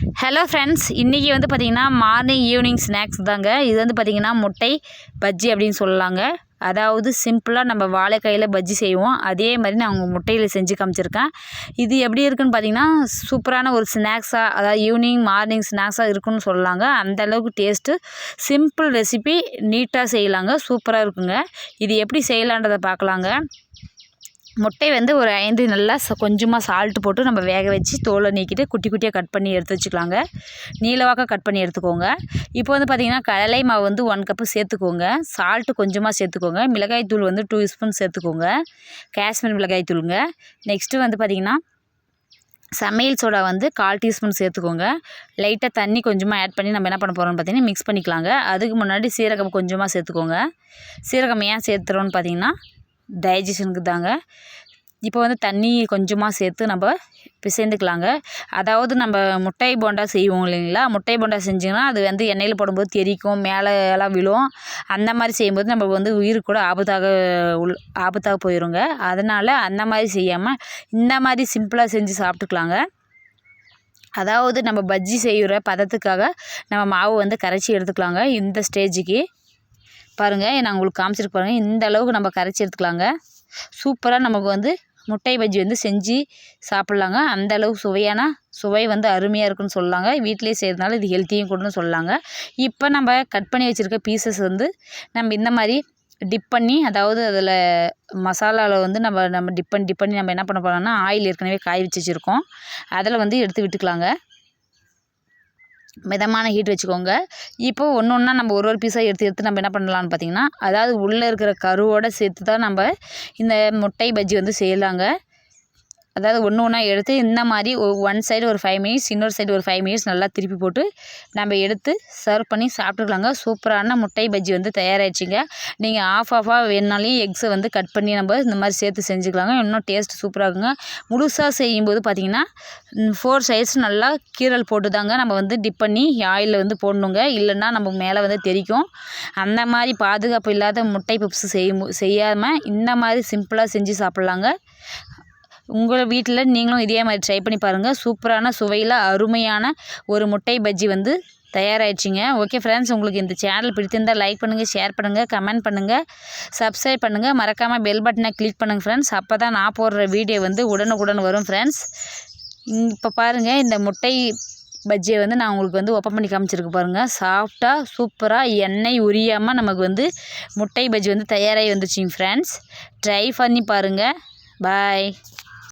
Hello friends இன்றைக்கி வந்து பார்த்திங்கன்னா மார்னிங் ஈவினிங் ஸ்நாக்ஸ் தாங்க. இது வந்து பார்த்திங்கன்னா முட்டை பஜ்ஜி அப்படின்னு சொல்லலாங்க. அதாவது சிம்பிளாக நம்ம வாழைக்காயில் பஜ்ஜி செய்வோம். அதே மாதிரி நான் உங்கள் முட்டையில் செஞ்சு காமிச்சிருக்கேன். இது எப்படி இருக்குன்னு பார்த்தீங்கன்னா சூப்பரான ஒரு ஸ்நாக்ஸாக அதாவது ஈவினிங் மார்னிங் ஸ்நாக்ஸாக இருக்குன்னு சொல்லலாங்க. அந்த அளவுக்கு டேஸ்ட்டு சிம்பிள் ரெசிபி நீட்டாக செய்யலாங்க. சூப்பராக இருக்குங்க. இது எப்படி செய்யலான்றதை பார்க்கலாங்க. முட்டை வந்து ஒரு ஐந்து நல்லா ச கொஞ்சமாக சால்ட்டு போட்டு நம்ம வேக வச்சு தோலை நீக்கிட்டு குட்டி குட்டியாக கட் பண்ணி எடுத்து வச்சுக்கலாங்க. நீளவாக்க கட் பண்ணி எடுத்துக்கோங்க. இப்போ வந்து பார்த்திங்கன்னா கடலை மாவு வந்து ஒன் கப்பு சேர்த்துக்கோங்க. சால்ட்டு கொஞ்சமாக சேர்த்துக்கோங்க. மிளகாய் தூள் வந்து டூ ஸ்பூன் சேர்த்துக்கோங்க. காஷ்மீர் மிளகாய் தூளுங்க. நெக்ஸ்ட்டு வந்து பார்த்திங்கன்னா சமையல் சோடா வந்து கால் டீஸ்பூன் சேர்த்துக்கோங்க. லைட்டாக தண்ணி கொஞ்சமாக ஆட் பண்ணி நம்ம என்ன பண்ண போகிறோம்னு பார்த்தீங்கன்னா மிக்ஸ் பண்ணிக்கலாங்க. அதுக்கு முன்னாடி சீரகம் கொஞ்சமாக சேர்த்துக்கோங்க. சீரகம் ஏன் சேர்த்துறோன்னு பார்த்தீங்கன்னா டைஜஷனுக்கு தாங்க இப்போ வந்து தண்ணி கொஞ்சமாக சேர்த்து நம்ம பிசைந்துக்கலாங்க. அதாவது நம்ம முட்டை போண்டா செய்வோம் இல்லைங்களா? முட்டை போண்டா செஞ்சிங்கன்னா அது வந்து எண்ணெயில் போடும்போது தெறிக்கும் மேலே எல்லாம் விழும். அந்த மாதிரி செய்யும்போது நம்ம வந்து உயிர் கூட ஆபத்தாக உள் ஆபத்தாக போயிடுங்க அதனால் அந்த மாதிரி செய்யாமல் இந்த மாதிரி சிம்பிளாக செஞ்சு சாப்பிட்டுக்கலாங்க. அதாவது நம்ம பஜ்ஜி செய்கிற பதத்துக்காக நம்ம மாவு வந்து கரைச்சி எடுத்துக்கலாங்க. இந்த ஸ்டேஜுக்கு. பாருங்கள் நான் உங்களுக்கு காமிச்சிட்டு பாருங்கள் இந்த அளவுக்கு நம்ம கரைச்சி எடுத்துக்கலாங்க. சூப்பராக நமக்கு வந்து முட்டை பஜ்ஜி வந்து செஞ்சு சாப்பிட்லாங்க. அந்த அளவு சுவையான சுவை வந்து அருமையாக இருக்குன்னு சொல்லலாங்க வீட்டிலே செய்கிறதுனால இது ஹெல்த்தியும் கூடன்னு சொல்லலாங்க இப்போ நம்ம கட் பண்ணி வச்சுருக்க பீசஸ் வந்து நம்ம இந்த மாதிரி டிப் பண்ணி அதாவது அதில் மசாலாவில் வந்து நம்ம நம்ம டிப் பண்ணி டிப் பண்ணி நம்ம என்ன பண்ண போகிறோம்னா ஆயில் ஏற்கனவே காய வச்சு வச்சுருக்கோம். அதில் வந்து எடுத்து விட்டுக்கலாங்க. மிதமான ஹீட் வச்சுக்கோங்க. இப்போது ஒன்று ஒன்றா நம்ம ஒரு ஒரு பீஸாக எடுத்து எடுத்து நம்ம என்ன பண்ணலான்னு பார்த்தீங்கன்னா அதாவது உள்ளே இருக்கிற கருவோடு சேர்த்து தான் நம்ம இந்த முட்டை பஜ்ஜி வந்து செய்யலாங்க. அதாவது ஒன்று ஒன்றா எடுத்து இந்த மாதிரி ஒன் சைடு ஒரு ஃபைவ் மினிட்ஸ் இன்னொரு சைடு ஒரு ஃபைவ் மினிட்ஸ் நல்லா திருப்பி போட்டு நம்ம எடுத்து சர்வ் பண்ணி சாப்பிட்டுக்கலாங்க. சூப்பரான முட்டை பஜ்ஜி வந்து தயாராகிடுச்சிங்க நீங்கள் ஆஃப் ஆஃபாக வேணுனாலையும் எக்ஸை வந்து கட் பண்ணி நம்ம இந்த மாதிரி சேர்த்து செஞ்சுக்கலாங்க. இன்னும் டேஸ்ட் சூப்பராக இருக்குங்க. முழுசாக செய்யும்போது பார்த்திங்கன்னா ஃபோர் சைஸ் நல்லா கீரல் போட்டு தாங்க நம்ம வந்து டிப் பண்ணி ஆயிலில் வந்து போடணுங்க. இல்லைன்னா நம்ம மேலே வந்து தெரிக்கும். அந்த மாதிரி பாதுகாப்பு இல்லாத முட்டை பப்ஸ் செய்யும் செய்யாமல் இந்த மாதிரி சிம்பிளாக செஞ்சு சாப்பிட்லாங்க. உங்கள் வீட்டில் நீங்களும் இதே மாதிரி ட்ரை பண்ணி பாருங்கள் சூப்பரான சுவையில் அருமையான ஒரு முட்டை பஜ்ஜி வந்து தயாராகிடுச்சிங்க ஓகே ஃப்ரெண்ட்ஸ் உங்களுக்கு இந்த சேனல் பிடித்திருந்தால் லைக் பண்ணுங்கள் ஷேர் பண்ணுங்கள் கமெண்ட் பண்ணுங்கள் சப்ஸ்கிரைப் பண்ணுங்கள் மறக்காமல் பெல் பட்டனை கிளிக் பண்ணுங்கள் ஃப்ரெண்ட்ஸ் அப்போ தான் நான் போடுற வீடியோ வந்து உடனுக்குடன் வரும் ஃப்ரெண்ட்ஸ் இப்போ பாருங்கள் இந்த முட்டை பஜ்ஜியை வந்து நான் உங்களுக்கு வந்து ஓப்பன் பண்ணி காமிச்சிருக்கு பாருங்கள் சாஃப்டாக சூப்பராக எண்ணெய் உரியாமல் நமக்கு வந்து முட்டை பஜ்ஜி வந்து தயாராகி வந்துச்சுங்க ஃப்ரெண்ட்ஸ் ட்ரை பண்ணி பாருங்கள் பாய்